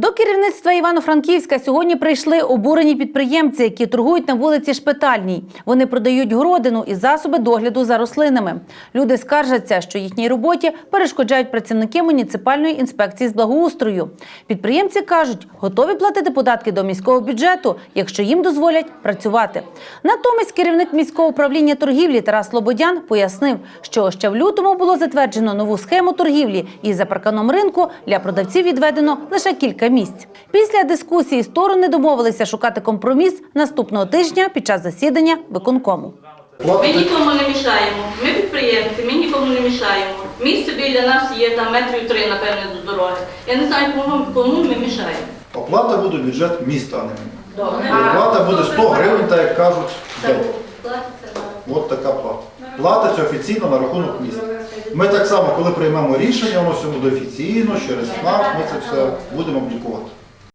До керівництва Івано-Франківська сьогодні прийшли обурені підприємці, які торгують на вулиці Шпитальній. Вони продають городину і засоби догляду за рослинами. Люди скаржаться, що їхній роботі перешкоджають працівники муніципальної інспекції з благоустрою. Підприємці кажуть, готові платити податки до міського бюджету, якщо їм дозволять працювати. Натомість керівник міського управління торгівлі Тарас Слободян пояснив, що ще в лютому було затверджено нову схему торгівлі, і за парканом ринку для продавців відведено лише кілька місць. Після дискусії сторони домовилися шукати компроміс наступного тижня під час засідання виконкому. Ми нікому не мішаємо. Ми підприємці, ми нікому не мішаємо. Місце біля нас є там метрів три, напевне, до дороги. Я не знаю, кому, кому ми мішаємо. Оплата буде в бюджет міста, а не. Добре. Оплата буде 100 гривень, так як кажуть. От така плата. Платиться офіційно на рахунок міста. Ми так само, коли приймемо рішення, воно все буде офіційно, через нас, ми це все будемо облікувати.